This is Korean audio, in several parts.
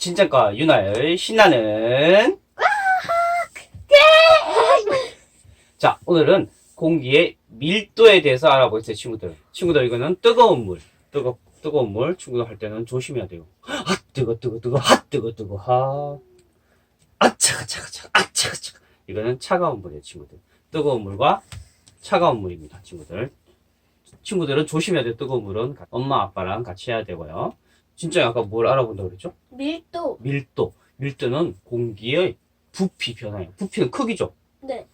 진짜과 유나의 신나는 자 오늘은 공기의 밀도에 대해서 알아보겠어요 친구들. 친구들 이거는 뜨거운 물. 뜨거 뜨거운 물. 친구들 할 때는 조심해야 돼요. 아 뜨거 뜨거 뜨거. 핫 뜨거 뜨거. 핫아 차가 차가 차가. 아 차가 차가. 이거는 차가운 물이에요 친구들. 뜨거운 물과 차가운 물입니다 친구들. 친구들은 조심해야 돼요 뜨거운 물은. 엄마 아빠랑 같이 해야 되고요 진짜 아까 뭘 알아본다고 그랬죠? 밀도. 밀도. 밀도는 공기의 부피 변화예요. 부피는 크기죠. 네.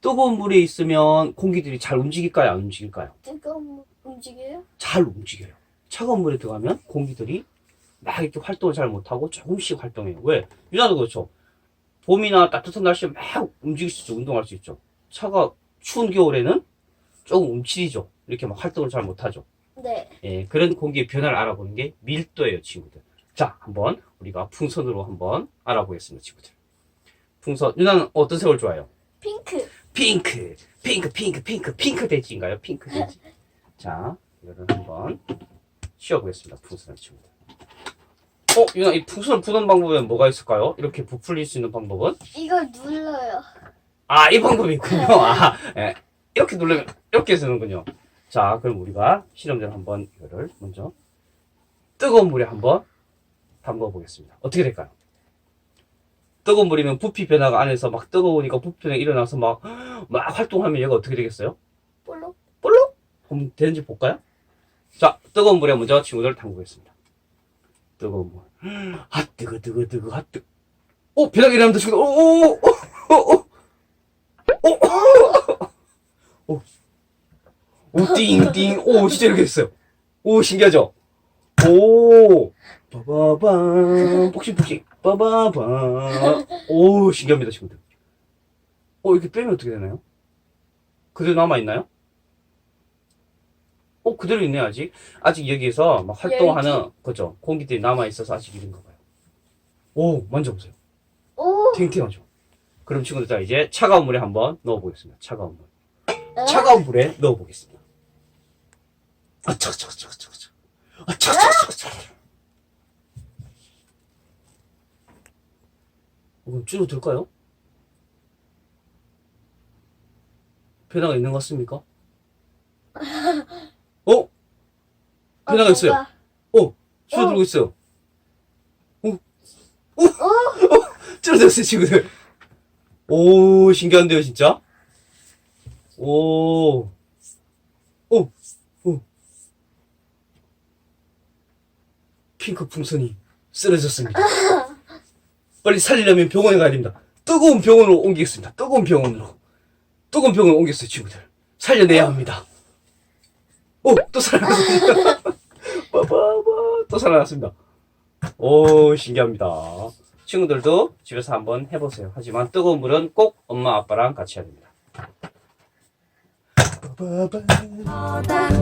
뜨거운 물에 있으면 공기들이 잘 움직일까요? 안 움직일까요? 뜨거운 물 움직여요? 잘 움직여요. 차가운 물에 들어가면 공기들이 막 이렇게 활동을 잘 못하고 조금씩 활동해요. 왜? 유나도 그렇죠. 봄이나 따뜻한 날씨에 막 움직일 수 있죠. 운동할 수 있죠. 차가 추운 겨울에는 조금 움츠리죠. 이렇게 막 활동을 잘 못하죠. 네. 예, 그런 공기의 변화를 알아보는 게 밀도예요, 친구들. 자, 한번 우리가 풍선으로 한번 알아보겠습니다, 친구들. 풍선, 유나는 어떤 색을 좋아해요? 핑크. 핑크, 핑크, 핑크, 핑크, 핑크 돼지인가요? 핑크 돼지. 자, 이거를 한번 씌워보겠습니다, 풍선을 친구들. 어, 유나, 이 풍선을 부는 방법엔 뭐가 있을까요? 이렇게 부풀릴 수 있는 방법은? 이걸 눌러요. 아, 이 방법이 있군요. 아, 예. 이렇게 누르면, 이렇게 쓰는군요. 자, 그럼 우리가 실험대로 한번 이거를 먼저 뜨거운 물에 한번 담궈 보겠습니다. 어떻게 될까요? 뜨거운 물이면 부피 변화가 안에서 막 뜨거우니까 부피 변화가 일어나서 막, 막 활동하면 얘가 어떻게 되겠어요? 볼록. 볼록? 그럼 되는지 볼까요? 자, 뜨거운 물에 먼저 친구들 담그겠습니다. 뜨거운 물. 아, 뜨거, 뜨거, 뜨거, 아, 뜨거. 오, 변화가 일어납니다, 친구들. 오, 오, 오, 오, 오, 오, 오, 오, 띵, 띵. 오, 진짜 이렇게 됐어요. 오, 신기하죠? 오, 빠바밤, 폭신폭신, 빠바밤. 오, 신기합니다, 친구들. 어, 이렇게 빼면 어떻게 되나요? 그대로 남아있나요? 어, 그대로 있네요, 아직. 아직 여기에서 막 활동하는, 그죠? 공기들이 남아있어서 아직 이런가 봐요. 오, 만져보세요. 오. 탱탱하죠? 그럼 친구들, 자, 이제 차가운 물에 한번 넣어보겠습니다. 차가운 물. 에? 차가운 물에 넣어보겠습니다. 아, 차가, 차가, 차가, 차가, 차가. 아, 차가, 차가, 차가, 차가. 어, 그럼 줄어들까요? 변화가 있는 것 같습니까? 어? 변화가 어, 있어요. 뭐가? 어, 줄어들고 있어요. 어, 어, 어, 줄어들었어요, 친구들. 오, 신기한데요, 진짜? 오, 오, 오. 핑크 풍선이 쓰러졌습니다. 빨리 살리려면 병원에 가야 됩니다. 뜨거운 병원으로 옮기겠습니다. 뜨거운 병원으로. 뜨거운 병원으로 옮겼어요, 친구들. 살려내야 합니다. 오, 또 살아났습니다. 빠바바, 또 살아났습니다. 오, 신기합니다. 친구들도 집에서 한번 해보세요. 하지만 뜨거운 물은 꼭 엄마, 아빠랑 같이 해야 됩니다. 빠바바. 선생